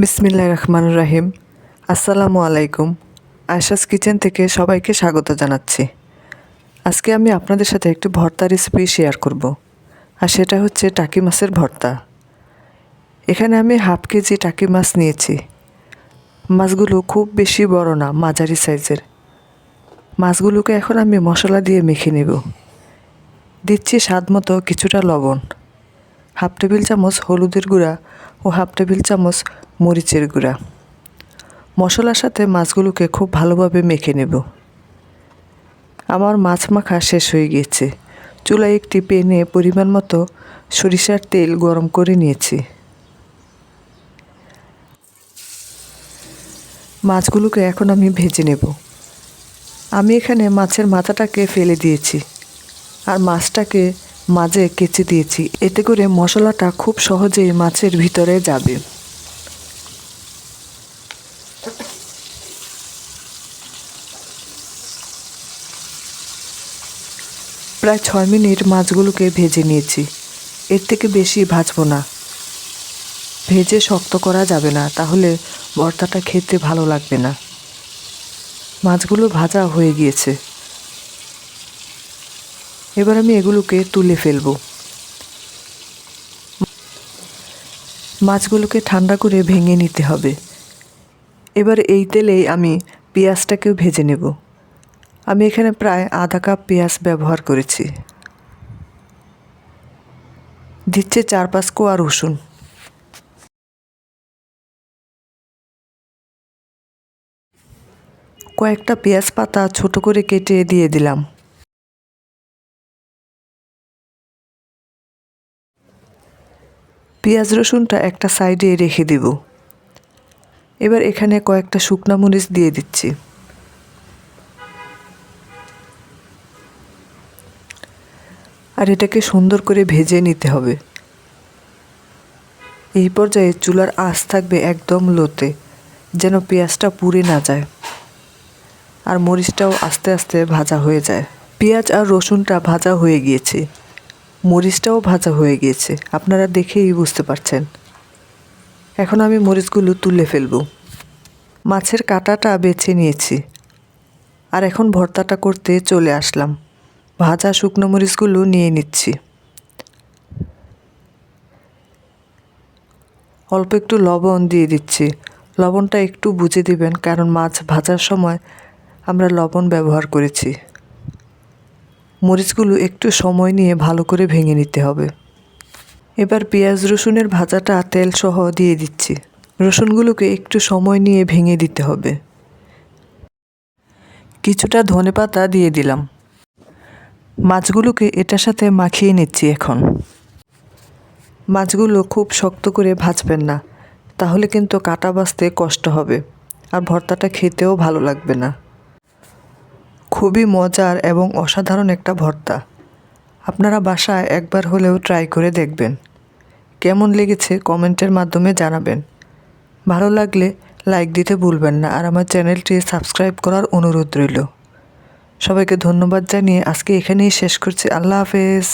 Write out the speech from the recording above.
বিসমিল্লাহ রহমান রাহিম আসসালামু আলাইকুম। আয়সাস কিচেন থেকে সবাইকে স্বাগত জানাচ্ছি। আজকে আমি আপনাদের সাথে একটি ভর্তা রেসিপি শেয়ার করব, আর সেটা হচ্ছে টাকি মাছের ভর্তা। এখানে আমি হাফ কেজি টাকি মাছ নিয়েছি। মাছগুলো খুব বেশি বড় না, মাঝারি সাইজের। মাছগুলোকে এখন আমি মশলা দিয়ে মেখে নেব। দিচ্ছি স্বাদ মতো কিছুটা লবণ। হাফ টেবিল চামচ হলুদের গুঁড়া ও হাফ টেবিল চামচ মরিচের গুঁড়া। মশলার সাথে মাছগুলোকে খুব ভালোভাবে মেখে নেব। আমার মাছ মাখা শেষ হয়ে গিয়েছে। চুলায় একটি পেনে পরিমাণ মতো সরিষার তেল গরম করে নিয়েছি। মাছগুলোকে এখন আমি ভেজে নেব। আমি এখানে মাছের মাথাটাকে ফেলে দিয়েছি আর মাছটাকে মাঝে কেচে দিয়েছি। এতে করে মশলাটা খুব সহজেই মাছের ভিতরে যাবে। প্রায় ছয় মিনিট মাছগুলোকে ভেজে নিয়েছি। এর থেকে বেশি ভাজবো না। ভেজে শক্ত করা যাবে না, তাহলে ভর্তাটা খেতে ভালো লাগবে না। মাছগুলো ভাজা হয়ে গিয়েছে। এবার আমি এগুলোকে তুলে ফেলব। মাছগুলোকে ঠান্ডা করে ভেঙে নিতে হবে। এবার এই তেলেই আমি পেঁয়াজটাকেও ভেজে নেব। আমি এখানে প্রায় আধা কাপ পেঁয়াজ ব্যবহার করেছি। দিচ্ছে চার পাঁচ কোয়া রসুন। কয়েকটা পেঁয়াজ পাতা ছোট করে কেটে দিয়ে দিলাম। পেঁয়াজ রসুনটা একটা সাইডে রেখে দেব। এবার এখানে কয়েকটা শুকনা মরিচ দিয়ে দিচ্ছি। আর এটাকে সুন্দর করে ভেজে নিতে হবে। এই পর্যায়ে চুলার আঁচ থাকবে একদম লোতে, যেন পেঁয়াজটা পুড়ে না যায় আর মরিচটাও আস্তে আস্তে ভাজা হয়ে যায়। পেঁয়াজ আর রসুনটা ভাজা হয়ে গিয়েছে। মরিচটাও ভাজা হয়ে গিয়েছে। আপনারা দেখেই বুঝতে পারছেন। এখন আমি মরিচগুলো তুলে ফেলব। মাছের কাঁটাটা বেছে নিয়েছি। আর এখন ভর্তাটা করতে চলে আসলাম। ভাজা শুকনো মরিচগুলো নিয়ে নিচ্ছি। অল্প একটু লবণ দিয়ে দিচ্ছি। লবণটা একটু বুঝে দিবেন, কারণ মাছ ভাজার সময় আমরা লবণ ব্যবহার করেছি। মরিচগুলো একটু সময় নিয়ে ভালো করে ভেঙে নিতে হবে। এবার পেঁয়াজ রসুনের ভাজাটা তেল সহ দিয়ে দিচ্ছি। রসুনগুলোকে একটু সময় নিয়ে ভেঙে দিতে হবে। কিছুটা ধনে পাতা দিয়ে দিলাম। মাছগুলোকে এটার সাথে মাখিয়ে নিচ্ছি এখন। মাছগুলো খুব শক্ত করে ভাজবেন না, তাহলে কিন্তু কাটা বাছতে কষ্ট হবে আর ভর্তাটা খেতেও ভালো লাগবে না। খুবই মজার এবং অসাধারণ একটা ভর্তা। আপনারা বাসায় একবার হলেও ট্রাই করে দেখবেন। কেমন লেগেছে কমেন্টের মাধ্যমে জানাবেন। ভালো লাগলে লাইক দিতে ভুলবেন না আর আমার চ্যানেলটি সাবস্ক্রাইব করার অনুরোধ রইল। সবাইকে ধন্যবাদ জানিয়ে আজকে এখানেই শেষ করছি। আল্লাহ হাফেজ।